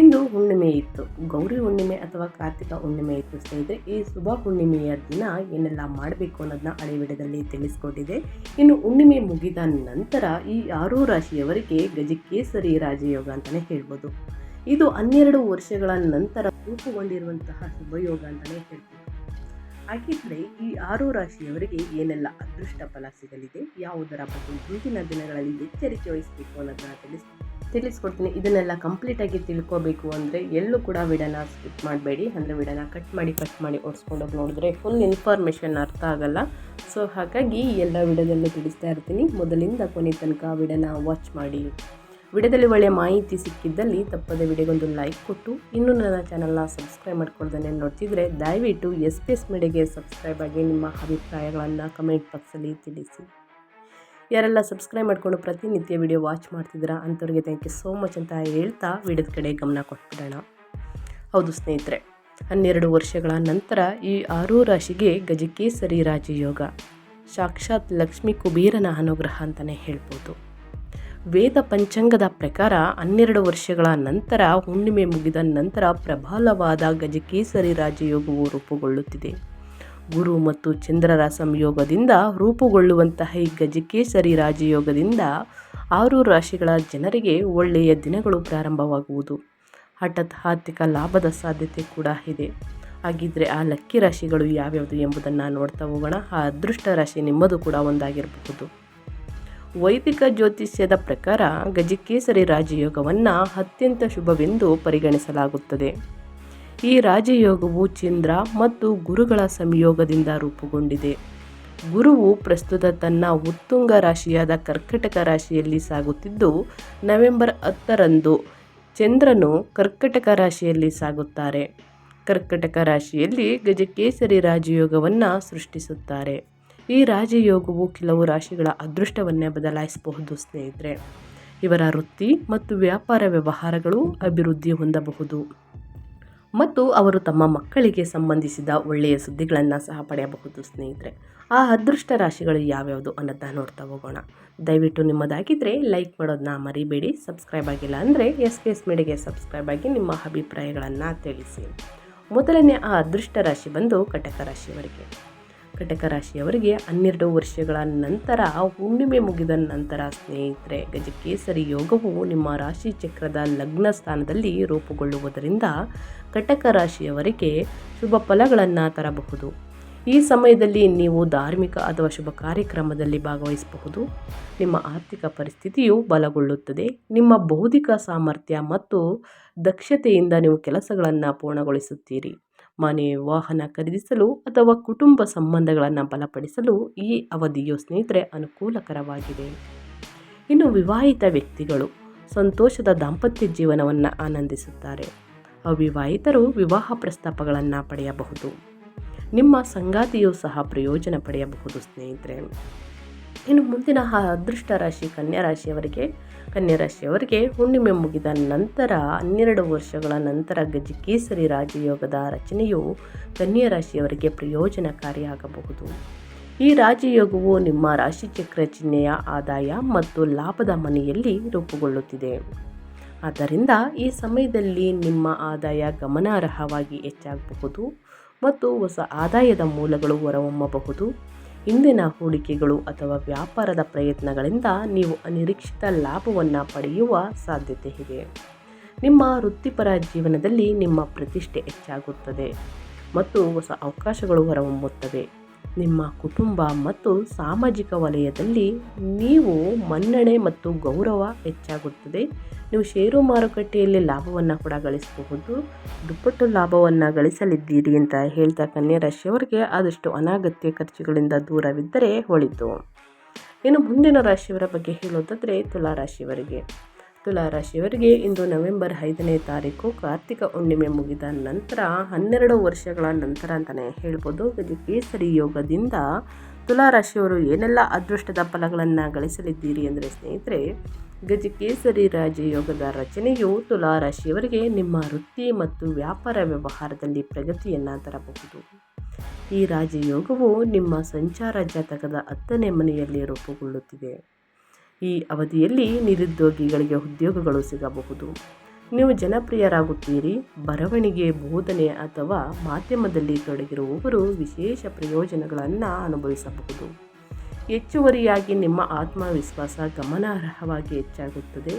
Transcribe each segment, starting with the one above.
ಇಂದು ಹುಣ್ಣಿಮೆ ಇತ್ತು. ಗೌರಿ ಹುಣ್ಣಿಮೆ ಅಥವಾ ಕಾರ್ತಿಕ ಹುಣ್ಣಿಮೆ ಇತ್ತು ಸ್ನೇಹಿತರೆ, ಈ ಶುಭ ಹುಣ್ಣಿಮೆಯ ದಿನ ಏನೆಲ್ಲ ಮಾಡಬೇಕು ಅನ್ನೋದನ್ನ ಹಳೆ ವಿಡಿಯೋದಲ್ಲಿ ತಿಳಿಸ್ಕೊಟ್ಟಿದೆ. ಇನ್ನು ಹುಣ್ಣಿಮೆ ಮುಗಿದ ನಂತರ ಈ ಆರು ರಾಶಿಯವರಿಗೆ ಗಜಕೇಸರಿ ರಾಜಯೋಗ ಅಂತಲೇ ಹೇಳ್ಬೋದು. ಇದು ಹನ್ನೆರಡು ವರ್ಷಗಳ ನಂತರ ರೂಪುಗೊಂಡಿರುವಂತಹ ಶುಭಯೋಗ ಅಂತಲೇ ಹೇಳ್ಬೋದು. ಹಾಗಿದ್ರೆ ಈ ಆರು ರಾಶಿಯವರಿಗೆ ಏನೆಲ್ಲ ಅದೃಷ್ಟ ಫಲ ಸಿಗಲಿದೆ, ಯಾವುದರ ಬಗ್ಗೆ ಮುಂದಿನ ದಿನಗಳಲ್ಲಿ ಎಚ್ಚರಿಕೆ ವಹಿಸಬೇಕು ಅನ್ನೋದನ್ನ ತಿಳಿಸ್ ತಿಳಿಸ್ಕೊಡ್ತೀನಿ. ಇದನ್ನೆಲ್ಲ ಕಂಪ್ಲೀಟಾಗಿ ತಿಳ್ಕೊಬೇಕು ಅಂದರೆ ಎಲ್ಲೂ ಕೂಡ ವಿಡನ ಸ್ಕಿಪ್ ಮಾಡಬೇಡಿ. ಅಂದರೆ ವಿಡನ ಕಟ್ ಮಾಡಿ ಕಟ್ ಮಾಡಿ ಓಡಿಸ್ಕೊಂಡೋಗಿ ನೋಡಿದ್ರೆ ಫುಲ್ ಇನ್ಫಾರ್ಮೇಷನ್ ಅರ್ಥ ಆಗಲ್ಲ. ಸೊ ಹಾಗಾಗಿ ಎಲ್ಲ ವಿಡಿಯೋದಲ್ಲೂ ತಿಳಿಸ್ತಾ ಇರ್ತೀನಿ. ಮೊದಲಿಂದ ಕೊನೆ ತನಕ ವಿಡನ ವಾಚ್ ಮಾಡಿ. ವಿಡಿಯೋದಲ್ಲಿ ಒಳ್ಳೆಯ ಮಾಹಿತಿ ಸಿಕ್ಕಿದ್ದಲ್ಲಿ ತಪ್ಪದೆ ವಿಡಿಯೋಗೊಂದು ಲೈಕ್ ಕೊಟ್ಟು, ಇನ್ನೂ ನನ್ನ ಚಾನಲ್ನ ಸಬ್ಸ್ಕ್ರೈಬ್ ಮಾಡ್ಕೊಳ್ದೇ ನೋಡ್ತಿದ್ರೆ ದಯವಿಟ್ಟು ಎಸ್ ಪಿ ಎಸ್ ಮೀಡಿಯಾಗೆ ಸಬ್ಸ್ಕ್ರೈಬ್ ಆಗಿ ನಿಮ್ಮ ಅಭಿಪ್ರಾಯಗಳನ್ನು ಕಮೆಂಟ್ ಬಾಕ್ಸಲ್ಲಿ ತಿಳಿಸಿ. ಯಾರೆಲ್ಲ ಸಬ್ಸ್ಕ್ರೈಬ್ ಮಾಡಿಕೊಂಡು ಪ್ರತಿನಿತ್ಯ ವಿಡಿಯೋ ವಾಚ್ ಮಾಡ್ತಿದ್ದೀರಾ ಅಂಥವ್ರಿಗೆ ಥ್ಯಾಂಕ್ ಯು ಸೋ ಮಚ್ ಅಂತ ಹೇಳ್ತಾ ವಿಡಿಯೋದ ಕಡೆ ಗಮನ ಕೊಟ್ಬಿಡೋಣ. ಹೌದು ಸ್ನೇಹಿತರೆ, ಹನ್ನೆರಡು ವರ್ಷಗಳ ನಂತರ ಈ ಆರೂ ರಾಶಿಗೆ ಗಜಕೇಸರಿ ರಾಜಯೋಗ. ಸಾಕ್ಷಾತ್ ಲಕ್ಷ್ಮಿ ಕುಬೇರನ ಅನುಗ್ರಹ ಅಂತಲೇ ಹೇಳ್ಬೋದು. ವೇದ ಪಂಚಾಂಗದ ಪ್ರಕಾರ ಹನ್ನೆರಡು ವರ್ಷಗಳ ನಂತರ, ಹುಣ್ಣಿಮೆ ಮುಗಿದ ನಂತರ ಪ್ರಬಲವಾದ ಗಜಕೇಸರಿ ರಾಜಯೋಗವು ರೂಪುಗೊಳ್ಳುತ್ತಿದೆ. ಗುರು ಮತ್ತು ಚಂದ್ರರ ಸಂಯೋಗದಿಂದ ರೂಪುಗೊಳ್ಳುವಂತಹ ಈ ಗಜಕೇಸರಿ ರಾಜಯೋಗದಿಂದ ಆರು ರಾಶಿಗಳ ಜನರಿಗೆ ಒಳ್ಳೆಯ ದಿನಗಳು ಪ್ರಾರಂಭವಾಗುವುದು. ಹಠಾತ್ ಆರ್ಥಿಕ ಲಾಭದ ಸಾಧ್ಯತೆ ಕೂಡ ಇದೆ. ಹಾಗಿದ್ರೆ ಆ ಲಕ್ಕಿ ರಾಶಿಗಳು ಯಾವ್ಯಾವುದು ಎಂಬುದನ್ನು ನೋಡ್ತಾ ಹೋಗೋಣ. ಆ ಅದೃಷ್ಟ ರಾಶಿ ನಿಮ್ಮದು ಕೂಡ ಒಂದಾಗಿರಬಹುದು. ವೈದಿಕ ಜ್ಯೋತಿಷ್ಯದ ಪ್ರಕಾರ ಗಜಕೇಸರಿ ರಾಜಯೋಗವನ್ನು ಅತ್ಯಂತ ಶುಭವೆಂದು ಪರಿಗಣಿಸಲಾಗುತ್ತದೆ. ಈ ರಾಜಯೋಗವು ಚಂದ್ರ ಮತ್ತು ಗುರುಗಳ ಸಂಯೋಗದಿಂದ ರೂಪುಗೊಂಡಿದೆ. ಗುರುವು ಪ್ರಸ್ತುತ ತನ್ನ ಉತ್ತುಂಗ ರಾಶಿಯಾದ ಕರ್ಕಟಕ ರಾಶಿಯಲ್ಲಿ ಸಾಗುತ್ತಿದ್ದು, ನವೆಂಬರ್ ಹತ್ತರಂದು ಚಂದ್ರನು ಕರ್ಕಟಕ ರಾಶಿಯಲ್ಲಿ ಸಾಗುತ್ತಾರೆ. ಕರ್ಕಟಕ ರಾಶಿಯಲ್ಲಿ ಗಜಕೇಸರಿ ರಾಜಯೋಗವನ್ನು ಸೃಷ್ಟಿಸುತ್ತಾರೆ. ಈ ರಾಜಯೋಗವು ಕೆಲವು ರಾಶಿಗಳ ಅದೃಷ್ಟವನ್ನೇ ಬದಲಾಯಿಸಬಹುದು, ಸ್ನೇಹಿತರೆ. ಇವರ ವೃತ್ತಿ ಮತ್ತು ವ್ಯಾಪಾರ ವ್ಯವಹಾರಗಳು ಅಭಿವೃದ್ಧಿ ಹೊಂದಬಹುದು. ಮತ್ತು ಅವರು ತಮ್ಮ ಮಕ್ಕಳಿಗೆ ಸಂಬಂಧಿಸಿದ ಒಳ್ಳೆಯ ಸುದ್ದಿಗಳನ್ನು ಸಹ ಪಡೆಯಬಹುದು, ಸ್ನೇಹಿತರೆ. ಆ ಅದೃಷ್ಟ ರಾಶಿಗಳು ಯಾವ್ಯಾವುದು ಅನ್ನೋದನ್ನ ನೋಡ್ತಾ ಹೋಗೋಣ. ದಯವಿಟ್ಟು ನಿಮ್ಮದಾಗಿದ್ದರೆ ಲೈಕ್ ಮಾಡೋದನ್ನ ಮರಿಬೇಡಿ. ಸಬ್ಸ್ಕ್ರೈಬ್ ಆಗಿಲ್ಲ ಅಂದರೆ ಎಸ್ ಪಿ ಎಸ್ ಮೀಡಿಯಾಗೆ ಸಬ್ಸ್ಕ್ರೈಬ್ ಆಗಿ ನಿಮ್ಮ ಅಭಿಪ್ರಾಯಗಳನ್ನು ತಿಳಿಸಿ. ಮೊದಲನೇ ಆ ಅದೃಷ್ಟ ರಾಶಿ ಬಂದು ಕಟಕ ರಾಶಿಯವರಿಗೆ. ಕಟಕ ರಾಶಿಯವರಿಗೆ ಹನ್ನೆರಡು ವರ್ಷಗಳ ನಂತರ ಹುಣ್ಣಿಮೆ ಮುಗಿದ ನಂತರ, ಸ್ನೇಹಿತರೆ, ಗಜಕೇಸರಿ ಯೋಗವು ನಿಮ್ಮ ರಾಶಿ ಚಕ್ರದ ಲಗ್ನ ಸ್ಥಾನದಲ್ಲಿ ರೂಪುಗೊಳ್ಳುವುದರಿಂದ ಕಟಕ ರಾಶಿಯವರಿಗೆ ಶುಭ ಫಲಗಳನ್ನು ತರಬಹುದು. ಈ ಸಮಯದಲ್ಲಿ ನೀವು ಧಾರ್ಮಿಕ ಅಥವಾ ಶುಭ ಕಾರ್ಯಕ್ರಮದಲ್ಲಿ ಭಾಗವಹಿಸಬಹುದು. ನಿಮ್ಮ ಆರ್ಥಿಕ ಪರಿಸ್ಥಿತಿಯು ಬಲಗೊಳ್ಳುತ್ತದೆ. ನಿಮ್ಮ ಬೌದ್ಧಿಕ ಸಾಮರ್ಥ್ಯ ಮತ್ತು ದಕ್ಷತೆಯಿಂದ ನೀವು ಕೆಲಸಗಳನ್ನು ಪೂರ್ಣಗೊಳಿಸುತ್ತೀರಿ. ಮನೆ, ವಾಹನ ಖರೀದಿಸಲು ಅಥವಾ ಕುಟುಂಬ ಸಂಬಂಧಗಳನ್ನು ಬಲಪಡಿಸಲು ಈ ಅವಧಿಯು ಸ್ನೇಹಿತರೆ ಅನುಕೂಲಕರವಾಗಿದೆ. ಇನ್ನು ವಿವಾಹಿತ ವ್ಯಕ್ತಿಗಳು ಸಂತೋಷದ ದಾಂಪತ್ಯ ಜೀವನವನ್ನು ಆನಂದಿಸುತ್ತಾರೆ. ಅವಿವಾಹಿತರು ವಿವಾಹ ಪ್ರಸ್ತಾಪಗಳನ್ನು ಪಡೆಯಬಹುದು. ನಿಮ್ಮ ಸಂಗಾತಿಯು ಸಹ ಪ್ರಯೋಜನ ಪಡೆಯಬಹುದು ಸ್ನೇಹಿತರೆ. ಇನ್ನು ಮುಂದಿನ ಅದೃಷ್ಟ ರಾಶಿ ಕನ್ಯಾ ರಾಶಿಯವರಿಗೆ ಕನ್ಯಾ ರಾಶಿಯವರಿಗೆ ಹುಣ್ಣಿಮೆ ಮುಗಿದ ನಂತರ, ಹನ್ನೆರಡು ವರ್ಷಗಳ ನಂತರ ಗಜಕೇಸರಿ ರಾಜಯೋಗದ ರಚನೆಯು ಕನ್ಯಾ ರಾಶಿಯವರಿಗೆ ಪ್ರಯೋಜನಕಾರಿಯಾಗಬಹುದು ಈ ರಾಜಯೋಗವು ನಿಮ್ಮ ರಾಶಿಚಕ್ರ ಚಿಹ್ನೆಯ ಆದಾಯ ಮತ್ತು ಲಾಭದ ಮನೆಯಲ್ಲಿ ರೂಪುಗೊಳ್ಳುತ್ತಿದೆ. ಆದ್ದರಿಂದ ಈ ಸಮಯದಲ್ಲಿ ನಿಮ್ಮ ಆದಾಯ ಗಮನಾರ್ಹವಾಗಿ ಹೆಚ್ಚಾಗಬಹುದು ಮತ್ತು ಹೊಸ ಆದಾಯದ ಮೂಲಗಳು ಹೊರಹೊಮ್ಮಬಹುದು. ಇಂದಿನ ಹೂಡಿಕೆಗಳು ಅಥವಾ ವ್ಯಾಪಾರದ ಪ್ರಯತ್ನಗಳಿಂದ ನೀವು ಅನಿರೀಕ್ಷಿತ ಲಾಭವನ್ನು ಪಡೆಯುವ ಸಾಧ್ಯತೆ ಇದೆ. ನಿಮ್ಮ ವೃತ್ತಿಪರ ಜೀವನದಲ್ಲಿ ನಿಮ್ಮ ಪ್ರತಿಷ್ಠೆ ಹೆಚ್ಚಾಗುತ್ತದೆ ಮತ್ತು ಹೊಸ ಅವಕಾಶಗಳು ಹೊರಹೊಮ್ಮುತ್ತವೆ. ನಿಮ್ಮ ಕುಟುಂಬ ಮತ್ತು ಸಾಮಾಜಿಕ ವಲಯದಲ್ಲಿ ನೀವು ಮನ್ನಣೆ ಮತ್ತು ಗೌರವ ಹೆಚ್ಚಾಗುತ್ತದೆ. ನೀವು ಷೇರು ಮಾರುಕಟ್ಟೆಯಲ್ಲಿ ಲಾಭವನ್ನು ಕೂಡ ಗಳಿಸಬಹುದು. ದುಪ್ಪಟ್ಟು ಲಾಭವನ್ನು ಗಳಿಸಲಿದ್ದೀರಿ ಅಂತ ಹೇಳ್ತಾ ಕನ್ಯಾ ರಾಶಿಯವರಿಗೆ ಆದಷ್ಟು ಅನಾಗತ್ಯ ಖರ್ಚುಗಳಿಂದ ದೂರವಿದ್ದರೆ ಹೊಳಿತು ಇನ್ನು ಮುಂದಿನ ರಾಶಿಯವರ ಬಗ್ಗೆ ಹೇಳೋದಾದರೆ ತುಲಾರಾಶಿಯವರಿಗೆ. ತುಲಾರಾಶಿಯವರಿಗೆ ಇಂದು ನವೆಂಬರ್ ಐದನೇ ತಾರೀಕು ಕಾರ್ತಿಕ ಹುಣ್ಣಿಮೆ ಮುಗಿದ ನಂತರ ಹನ್ನೆರಡು ವರ್ಷಗಳ ನಂತರ ಅಂತಲೇ ಹೇಳ್ಬೋದು. ಗಜಕೇಸರಿ ಯೋಗದಿಂದ ತುಲಾ ರಾಶಿಯವರು ಏನೆಲ್ಲ ಅದೃಷ್ಟದ ಫಲಗಳನ್ನು ಗಳಿಸಲಿದ್ದೀರಿ ಅಂದರೆ ಸ್ನೇಹಿತರೆ ಗಜಕೇಸರಿ ರಾಜಯೋಗದ ರಚನೆಯು ತುಲಾ ರಾಶಿಯವರಿಗೆ ನಿಮ್ಮ ವೃತ್ತಿ ಮತ್ತು ವ್ಯಾಪಾರ ವ್ಯವಹಾರದಲ್ಲಿ ಪ್ರಗತಿಯನ್ನು ತರಬಹುದು. ಈ ರಾಜಯೋಗವು ನಿಮ್ಮ ಸಂಚಾರ ಜಾತಕದ ಹತ್ತನೇ ಮನೆಯಲ್ಲಿ ರೂಪುಗೊಳ್ಳುತ್ತಿದೆ. ಈ ಅವಧಿಯಲ್ಲಿ ನಿರುದ್ಯೋಗಿಗಳಿಗೆ ಉದ್ಯೋಗಗಳು ಸಿಗಬಹುದು. ನೀವು ಜನಪ್ರಿಯರಾಗುತ್ತೀರಿ, ಬರವಣಿಗೆ, ಬೋಧನೆ ಅಥವಾ ಮಾಧ್ಯಮದಲ್ಲಿ ತೊಡಗಿರುವವರು ವಿಶೇಷ ಪ್ರಯೋಜನಗಳನ್ನು ಅನುಭವಿಸಬಹುದು. ಹೆಚ್ಚುವರಿಯಾಗಿ ನಿಮ್ಮ ಆತ್ಮವಿಶ್ವಾಸ ಗಮನಾರ್ಹವಾಗಿ ಹೆಚ್ಚಾಗುತ್ತದೆ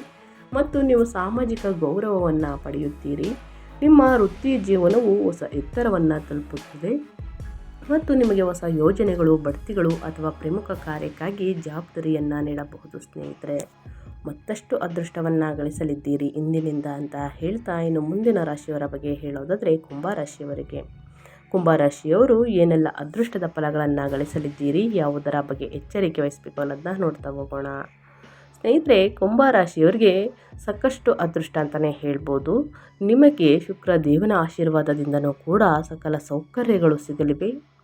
ಮತ್ತು ನೀವು ಸಾಮಾಜಿಕ ಗೌರವವನ್ನು ಪಡೆಯುತ್ತೀರಿ. ನಿಮ್ಮ ವೃತ್ತಿ ಜೀವನವು ಹೊಸ ಎತ್ತರವನ್ನು ತಲುಪುತ್ತದೆ. ಮತ್ತು ನಿಮಗೆ ಹೊಸ ಯೋಜನೆಗಳು, ಬಡ್ತಿಗಳು ಅಥವಾ ಪ್ರಮುಖ ಕಾರ್ಯಕ್ಕಾಗಿ ಜವಾಬ್ದಾರಿಯನ್ನು ನೀಡಬಹುದು ಸ್ನೇಹಿತರೆ. ಮತ್ತಷ್ಟು ಅದೃಷ್ಟವನ್ನು ಗಳಿಸಲಿದ್ದೀರಿ ಇಂದಿನಿಂದ ಅಂತ ಹೇಳ್ತಾ ಇನ್ನು ಮುಂದಿನ ರಾಶಿಯವರ ಬಗ್ಗೆ ಹೇಳೋದಾದರೆ ಕುಂಭರಾಶಿಯವರಿಗೆ ಕುಂಭರಾಶಿಯವರು ಏನೆಲ್ಲ ಅದೃಷ್ಟದ ಫಲಗಳನ್ನು ಗಳಿಸಲಿದ್ದೀರಿ, ಯಾವುದರ ಬಗ್ಗೆ ಎಚ್ಚರಿಕೆ ವಹಿಸಬೇಕು ಅನ್ನೋದನ್ನ ನೋಡ್ತಾ ಹೋಗೋಣ. ಸ್ನೇಹಿತರೆ ಕುಂಭರಾಶಿಯವರಿಗೆ ಸಾಕಷ್ಟು ಅದೃಷ್ಟ ಅಂತಲೇ ಹೇಳ್ಬೋದು. ನಿಮಗೆ ಶುಕ್ರ ದೇವನ ಆಶೀರ್ವಾದದಿಂದನೂ ಕೂಡ ಸಕಲ ಸೌಕರ್ಯಗಳು ಸಿಗಲಿವೆ.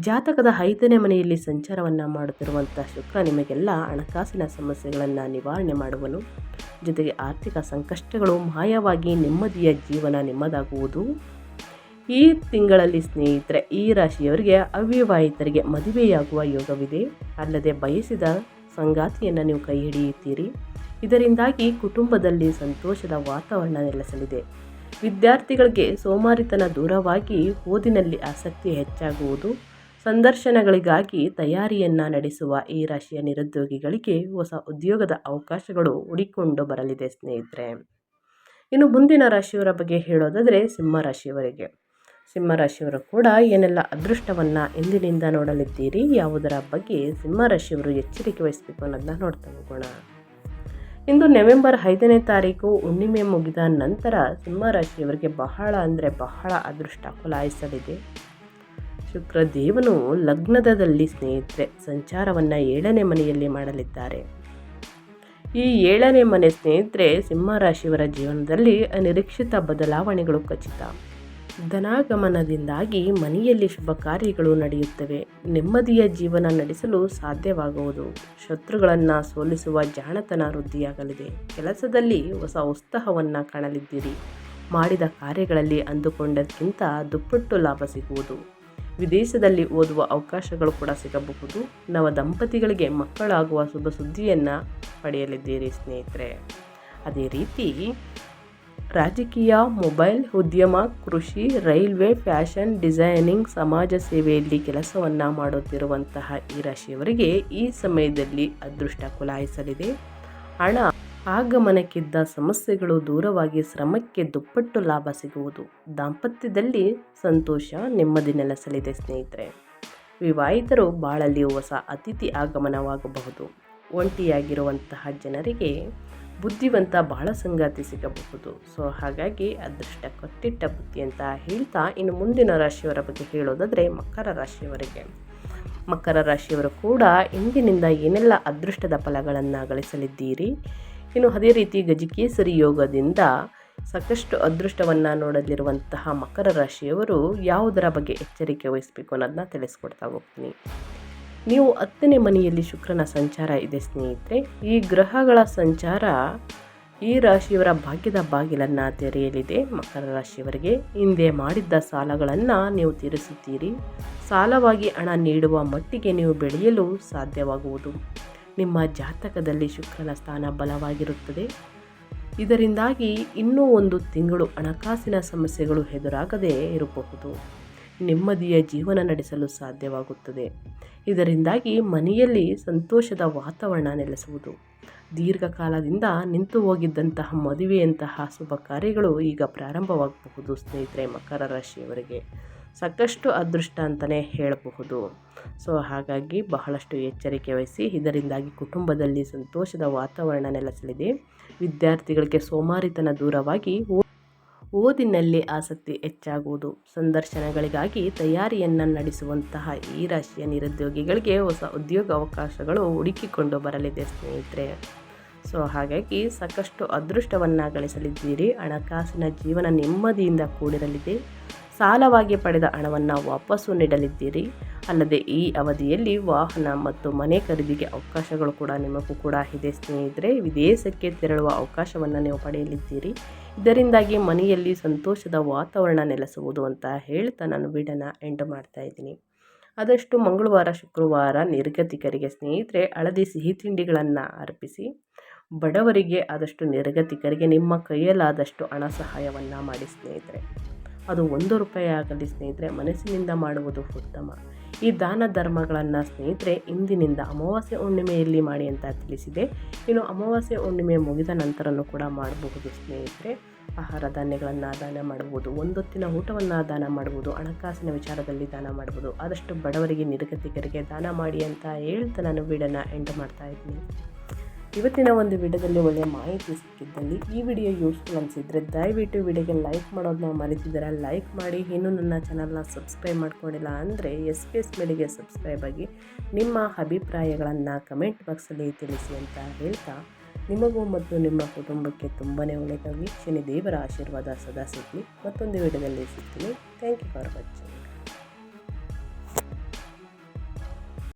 ಜಾತಕದ ಐದನೇ ಮನೆಯಲ್ಲಿ ಸಂಚಾರವನ್ನು ಮಾಡುತ್ತಿರುವಂಥ ಶುಕ್ರ ನಿಮಗೆಲ್ಲ ಹಣಕಾಸಿನ ಸಮಸ್ಯೆಗಳನ್ನು ನಿವಾರಣೆ ಮಾಡುವನು. ಜೊತೆಗೆ ಆರ್ಥಿಕ ಸಂಕಷ್ಟಗಳು ಮಾಯವಾಗಿ ನೆಮ್ಮದಿಯ ಜೀವನ ನಿಮ್ಮದಾಗುವುದು. ಈ ತಿಂಗಳಲ್ಲಿ ಸ್ನೇಹಿತರೆ, ಈ ರಾಶಿಯವರಿಗೆ ಅವಿವಾಹಿತರಿಗೆ ಮದುವೆಯಾಗುವ ಯೋಗವಿದೆ. ಅಲ್ಲದೆ ಬಯಸಿದ ಸಂಗಾತಿಯನ್ನು ನೀವು ಕೈ ಹಿಡಿಯುತ್ತೀರಿ. ಇದರಿಂದಾಗಿ ಕುಟುಂಬದಲ್ಲಿ ಸಂತೋಷದ ವಾತಾವರಣ ನೆಲೆಸಲಿದೆ. ವಿದ್ಯಾರ್ಥಿಗಳಿಗೆ ಸೋಮಾರಿತನ ದೂರವಾಗಿ ಓದಿನಲ್ಲಿ ಆಸಕ್ತಿ ಹೆಚ್ಚಾಗುವುದು. ಸಂದರ್ಶನಗಳಿಗಾಗಿ ತಯಾರಿಯನ್ನು ನಡೆಸುವ ಈ ರಾಶಿಯ ನಿರುದ್ಯೋಗಿಗಳಿಗೆ ಹೊಸ ಉದ್ಯೋಗದ ಅವಕಾಶಗಳು ಹುಡಿಕೊಂಡು ಬರಲಿದೆ ಸ್ನೇಹಿತರೆ. ಇನ್ನು ಮುಂದಿನ ರಾಶಿಯವರ ಬಗ್ಗೆ ಹೇಳೋದಾದರೆ ಸಿಂಹ ರಾಶಿಯವರಿಗೆ. ಸಿಂಹ ರಾಶಿಯವರು ಕೂಡ ಏನೆಲ್ಲ ಅದೃಷ್ಟವನ್ನು ಇಂದಿನಿಂದ ನೋಡಲಿದ್ದೀರಿ, ಯಾವುದರ ಬಗ್ಗೆ ಸಿಂಹ ರಾಶಿಯವರು ಎಚ್ಚರಿಕೆ ವಹಿಸಬೇಕು ಅನ್ನೋದನ್ನ ನೋಡ್ತಾ ಹೋಗೋಣ. ಇಂದು ನವೆಂಬರ್ ಐದನೇ ತಾರೀಕು ಹುಣ್ಣಿಮೆ ಮುಗಿದ ನಂತರ ಸಿಂಹ ರಾಶಿಯವರಿಗೆ ಬಹಳ ಅಂದರೆ ಬಹಳ ಅದೃಷ್ಟ ಕುಲಾಯಿಸಲಿದೆ. ಶುಕ್ರ ದೇವನು ಲಗ್ನದಲ್ಲಿ ಸ್ನೇಹಿತರೆ, ಸಂಚಾರವನ್ನು ಏಳನೇ ಮನೆಯಲ್ಲಿ ಮಾಡಲಿದ್ದಾರೆ. ಈ ಏಳನೇ ಮನೆ ಸ್ನೇಹಿತರೆ ಸಿಂಹರಾಶಿಯವರ ಜೀವನದಲ್ಲಿ ಅನಿರೀಕ್ಷಿತ ಬದಲಾವಣೆಗಳು ಖಚಿತ. ಧನಾಗಮನದಿಂದಾಗಿ ಮನೆಯಲ್ಲಿ ಶುಭ ಕಾರ್ಯಗಳು ನಡೆಯುತ್ತವೆ. ನೆಮ್ಮದಿಯ ಜೀವನ ನಡೆಸಲು ಸಾಧ್ಯವಾಗುವುದು. ಶತ್ರುಗಳನ್ನು ಸೋಲಿಸುವ ಜಾಣತನ ವೃದ್ಧಿಯಾಗಲಿದೆ. ಕೆಲಸದಲ್ಲಿ ಹೊಸ ಉತ್ಸಾಹವನ್ನು ಕಾಣಲಿದ್ದೀರಿ. ಮಾಡಿದ ಕಾರ್ಯಗಳಲ್ಲಿ ಅಂದುಕೊಂಡಕ್ಕಿಂತ ದುಪ್ಪಟ್ಟು ಲಾಭ ಸಿಗುವುದು. ವಿದೇಶದಲ್ಲಿ ಓದುವ ಅವಕಾಶಗಳು ಕೂಡ ಸಿಗಬಹುದು. ನವ ದಂಪತಿಗಳಿಗೆ ಮಕ್ಕಳಾಗುವ ಶುಭ ಸುದ್ದಿಯನ್ನು ಪಡೆಯಲಿದ್ದೀರಿ ಸ್ನೇಹಿತರೆ. ಅದೇ ರೀತಿ ರಾಜಕೀಯ, ಮೊಬೈಲ್, ಉದ್ಯಮ, ಕೃಷಿ, ರೈಲ್ವೆ, ಫ್ಯಾಷನ್, ಡಿಸೈನಿಂಗ್, ಸಮಾಜ ಸೇವೆಯಲ್ಲಿ ಕೆಲಸವನ್ನು ಮಾಡುತ್ತಿರುವಂತಹ ಈ ರಾಶಿಯವರಿಗೆ ಈ ಸಮಯದಲ್ಲಿ ಅದೃಷ್ಟ ಕುಲಾಯಿಸಲಿದೆ. ಹಣ ಆಗಮನಕ್ಕಿದ್ದ ಸಮಸ್ಯೆಗಳು ದೂರವಾಗಿ ಶ್ರಮಕ್ಕೆ ದುಪ್ಪಟ್ಟು ಲಾಭ ಸಿಗುವುದು. ದಾಂಪತ್ಯದಲ್ಲಿ ಸಂತೋಷ ನೆಮ್ಮದಿ ನೆಲೆಸಲಿದೆ ಸ್ನೇಹಿತರೆ. ವಿವಾಹಿತರು ಬಾಳಲ್ಲಿ ಹೊಸ ಅತಿಥಿ ಆಗಮನವಾಗಬಹುದು. ಒಂಟಿಯಾಗಿರುವಂತಹ ಜನರಿಗೆ ಬುದ್ಧಿವಂತ ಬಾಳ ಸಂಗಾತಿ ಸಿಗಬಹುದು. ಸೊ, ಹಾಗಾಗಿ ಅದೃಷ್ಟ ಕೊಟ್ಟಿಟ್ಟ ಬುದ್ಧಿ ಅಂತ ಹೇಳ್ತಾ ಇನ್ನು ಮುಂದಿನ ರಾಶಿಯವರ ಬಗ್ಗೆ ಹೇಳೋದಾದರೆ ಮಕರ ರಾಶಿಯವರಿಗೆ. ಮಕರ ರಾಶಿಯವರು ಕೂಡ ಇಂದಿನಿಂದ ಏನೆಲ್ಲ ಅದೃಷ್ಟದ ಫಲಗಳನ್ನು ಗಳಿಸಲಿದ್ದೀರಿ ಇನ್ನು ಅದೇ ರೀತಿ ಗಜಕೇಸರಿ ಯೋಗದಿಂದ ಸಾಕಷ್ಟು ಅದೃಷ್ಟವನ್ನು ನೋಡಲಿರುವಂತಹ ಮಕರ ರಾಶಿಯವರು ಯಾವುದರ ಬಗ್ಗೆ ಎಚ್ಚರಿಕೆ ವಹಿಸಬೇಕು ಅನ್ನೋದನ್ನ ತಿಳಿಸ್ಕೊಡ್ತಾ ಹೋಗ್ತೀನಿ. ನೀವು ಹತ್ತನೇ ಮನೆಯಲ್ಲಿ ಶುಕ್ರನ ಸಂಚಾರ ಇದೆ ಸ್ನೇಹಿತರೆ, ಈ ಗ್ರಹಗಳ ಸಂಚಾರ ಈ ರಾಶಿಯವರ ಭಾಗ್ಯದ ಬಾಗಿಲನ್ನು ತೆರೆಯಲಿದೆ. ಮಕರ ರಾಶಿಯವರಿಗೆ ಹಿಂದೆ ಮಾಡಿದ್ದ ಸಾಲಗಳನ್ನು ನೀವು ತೀರಿಸುತ್ತೀರಿ. ಸಾಲವಾಗಿ ಹಣ ನೀಡುವ ಮಟ್ಟಿಗೆ ನೀವು ಬೆಳೆಯಲು ಸಾಧ್ಯವಾಗುವುದು. ನಿಮ್ಮ ಜಾತಕದಲ್ಲಿ ಶುಕ್ರನ ಸ್ಥಾನ ಬಲವಾಗಿರುತ್ತದೆ. ಇದರಿಂದಾಗಿ ಇನ್ನೂ ಒಂದು ತಿಂಗಳು ಹಣಕಾಸಿನ ಸಮಸ್ಯೆಗಳು ಎದುರಾಗದೇ ಇರಬಹುದು. ನೆಮ್ಮದಿಯ ಜೀವನ ನಡೆಸಲು ಸಾಧ್ಯವಾಗುತ್ತದೆ. ಇದರಿಂದಾಗಿ ಮನೆಯಲ್ಲಿ ಸಂತೋಷದ ವಾತಾವರಣ ನೆಲೆಸುವುದು. ದೀರ್ಘಕಾಲದಿಂದ ನಿಂತು ಹೋಗಿದ್ದಂತಹ ಮದುವೆಯಂತಹ ಶುಭ ಕಾರ್ಯಗಳು ಈಗ ಪ್ರಾರಂಭವಾಗಬಹುದು ಸ್ನೇಹಿತರೆ ಮಕರ ರಾಶಿಯವರಿಗೆ. ಸಾಕಷ್ಟು ಅದೃಷ್ಟ ಅಂತಲೇ ಹೇಳಬಹುದು. ಸೊ, ಹಾಗಾಗಿ ಬಹಳಷ್ಟು ಎಚ್ಚರಿಕೆ ವಹಿಸಿ, ಇದರಿಂದಾಗಿ ಕುಟುಂಬದಲ್ಲಿ ಸಂತೋಷದ ವಾತಾವರಣ ನೆಲೆಸಲಿದೆ. ವಿದ್ಯಾರ್ಥಿಗಳಿಗೆ ಸೋಮಾರಿತನ ದೂರವಾಗಿ ಓದಿನಲ್ಲಿ ಆಸಕ್ತಿ ಹೆಚ್ಚಾಗುವುದು. ಸಂದರ್ಶನಗಳಿಗಾಗಿ ತಯಾರಿಯನ್ನು ನಡೆಸುವಂತಹ ಈ ರಾಶಿಯ ನಿರುದ್ಯೋಗಿಗಳಿಗೆ ಹೊಸ ಉದ್ಯೋಗ ಅವಕಾಶಗಳು ಹುಡುಕಿಕೊಂಡು ಬರಲಿದೆ ಸ್ನೇಹಿತರೆ. ಸೊ, ಹಾಗಾಗಿ ಸಾಕಷ್ಟು ಅದೃಷ್ಟವನ್ನು ಗಳಿಸಲಿದ್ದೀರಿ. ಹಣಕಾಸಿನ ಜೀವನ ನೆಮ್ಮದಿಯಿಂದ ಕೂಡಿರಲಿದೆ. ಸಾಲವಾಗಿ ಪಡೆದ ಹಣವನ್ನು ವಾಪಸ್ಸು ನೀಡಲಿದ್ದೀರಿ. ಅಲ್ಲದೆ ಈ ಅವಧಿಯಲ್ಲಿ ವಾಹನ ಮತ್ತು ಮನೆ ಖರೀದಿಗೆ ಅವಕಾಶಗಳು ಕೂಡ ನಿಮಗೂ ಕೂಡ ಇದೆ ಸ್ನೇಹಿತರೆ. ವಿದೇಶಕ್ಕೆ ತೆರಳುವ ಅವಕಾಶವನ್ನು ನೀವು ಪಡೆಯಲಿದ್ದೀರಿ. ಇದರಿಂದಾಗಿ ಮನೆಯಲ್ಲಿ ಸಂತೋಷದ ವಾತಾವರಣ ನೆಲೆಸುವುದು ಅಂತ ಹೇಳ್ತಾ ನಾನು ವಿಡಿಯೋನ ಎಂಡ್ ಮಾಡ್ತಾ ಇದ್ದೀನಿ. ಆದಷ್ಟು ಮಂಗಳವಾರ, ಶುಕ್ರವಾರ ನಿರ್ಗತಿಕರಿಗೆ ಸ್ನೇಹಿತರೆ ಹಳದಿ ಸಿಹಿ ತಿಂಡಿಗಳನ್ನು ಅರ್ಪಿಸಿ, ಬಡವರಿಗೆ ಆದಷ್ಟು ನಿರ್ಗತಿಕರಿಗೆ ನಿಮ್ಮ ಕೈಯಲ್ಲಾದಷ್ಟು ಹಣ ಸಹಾಯವನ್ನು ಮಾಡಿ ಸ್ನೇಹಿತರೆ. ಅದು ಒಂದು ರೂಪಾಯಿ ಆಗಲಿ ಸ್ನೇಹಿತರೆ, ಮನಸ್ಸಿನಿಂದ ಮಾಡುವುದು ಉತ್ತಮ. ಈ ದಾನ ಧರ್ಮಗಳನ್ನು ಸ್ನೇಹಿತರೆ, ಇಂದಿನಿಂದ ಅಮಾವಾಸ್ಯೆ ಹುಣ್ಣಿಮೆಯಲ್ಲಿ ಮಾಡಿ ಅಂತ ತಿಳಿಸಿದೆ. ಇನ್ನು ಅಮಾವಾಸ್ಯೆ ಹುಣ್ಣಿಮೆ ಮುಗಿದ ನಂತರನೂ ಕೂಡ ಮಾಡಬಹುದು ಸ್ನೇಹಿತರೆ. ಆಹಾರ ಧಾನ್ಯಗಳನ್ನು ದಾನ ಮಾಡ್ಬೋದು ಒಂದೊತ್ತಿನ ಊಟವನ್ನು ದಾನ ಮಾಡ್ಬೋದು ಹಣಕಾಸಿನ ವಿಚಾರದಲ್ಲಿ ದಾನ ಮಾಡ್ಬೋದು ಆದಷ್ಟು ಬಡವರಿಗೆ, ನಿರ್ಗತಿಕರಿಗೆ ದಾನ ಮಾಡಿ ಅಂತ ಹೇಳ್ತಾ ನಾನು ವೀಡನ್ನು ಎಂಡ್ ಮಾಡ್ತಾ ಇದ್ದೀನಿ. ಇವತ್ತಿನ ಒಂದು ವಿಡಿಯೋದಲ್ಲಿ ಒಳ್ಳೆಯ ಮಾಹಿತಿ ಸಿಕ್ಕಿದ್ದಲ್ಲಿ ಈ ವಿಡಿಯೋ ಯೂಸ್ಫುಲ್ ಅನಿಸಿದ್ರೆ ದಯವಿಟ್ಟು ವಿಡಿಯೋಗೆ ಲೈಕ್ ಮಾಡೋದನ್ನ ಮರೆತಿದ್ದೀರಾ? ಲೈಕ್ ಮಾಡಿ. ಇನ್ನೂ ನನ್ನ ಚಾನಲ್ನ ಸಬ್ಸ್ಕ್ರೈಬ್ ಮಾಡ್ಕೊಂಡಿಲ್ಲ ಅಂದರೆ ಎಸ್ ಪಿ ಎಸ್ ಮೇಲಿಗೆ ಸಬ್ಸ್ಕ್ರೈಬ್ ಆಗಿ ನಿಮ್ಮ ಅಭಿಪ್ರಾಯಗಳನ್ನು ಕಮೆಂಟ್ ಬಾಕ್ಸಲ್ಲಿ ತಿಳಿಸಿ ಅಂತ ಹೇಳ್ತಾ ನಿಮಗೂ ಮತ್ತು ನಿಮ್ಮ ಕುಟುಂಬಕ್ಕೆ ತುಂಬಾ ಒಳ್ಳೆಯದಾಗಿ ಶನಿ ದೇವರ ಆಶೀರ್ವಾದ ಸದಾ ಸಿಗಲಿ. ಮತ್ತೊಂದು ವಿಡಿಯೋದಲ್ಲಿ ಸಿಗ್ತೀನಿ. Thank you for watching